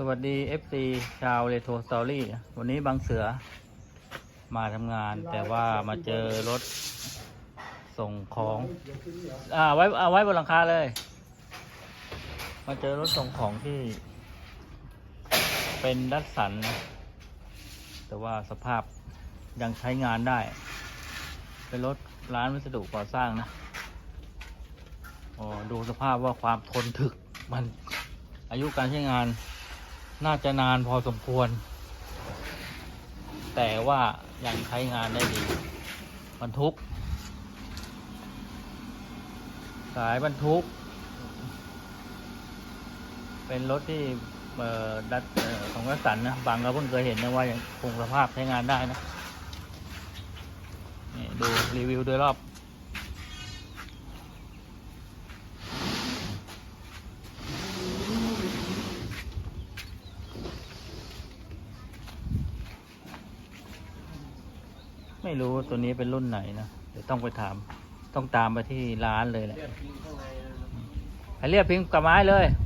สวัสดี FC ชาวเรโทรสตอรี่วันนี้บางเสือมาทำงาน แต่ว่ามาเจอรถส่งของ อ่าไว้เอาไว้บนหลังคาเลย มาเจอรถส่งของที่ เป็นดัสสัน แต่ว่าสภาพยังใช้งานได้ เป็นรถร้านวัสดุก่อสร้างนะอ๋อดูสภาพว่าความทนถึกมันอายุการใช้งาน น่าจะนานพอสมควร แต่ว่ายังใช้งานได้ดีบรรทุก สายบรรทุก เป็นรถที่เอ่อดัดออของรัสันนะบางเราเพิ่งเคยเห็นนะว่ายังคงสภาพใช้งานได้นะนี่ดูรีวิวโดยรอบ ไม่รู้ว่าตัวนี้เป็นรุ่นไหนนะเดี๋ยวต้องไปถาม ต้องตามไปที่ร้านเลยแหละเลือดทิ้งข้างในนะครับให้เรียกพิงกับไม้เลยเ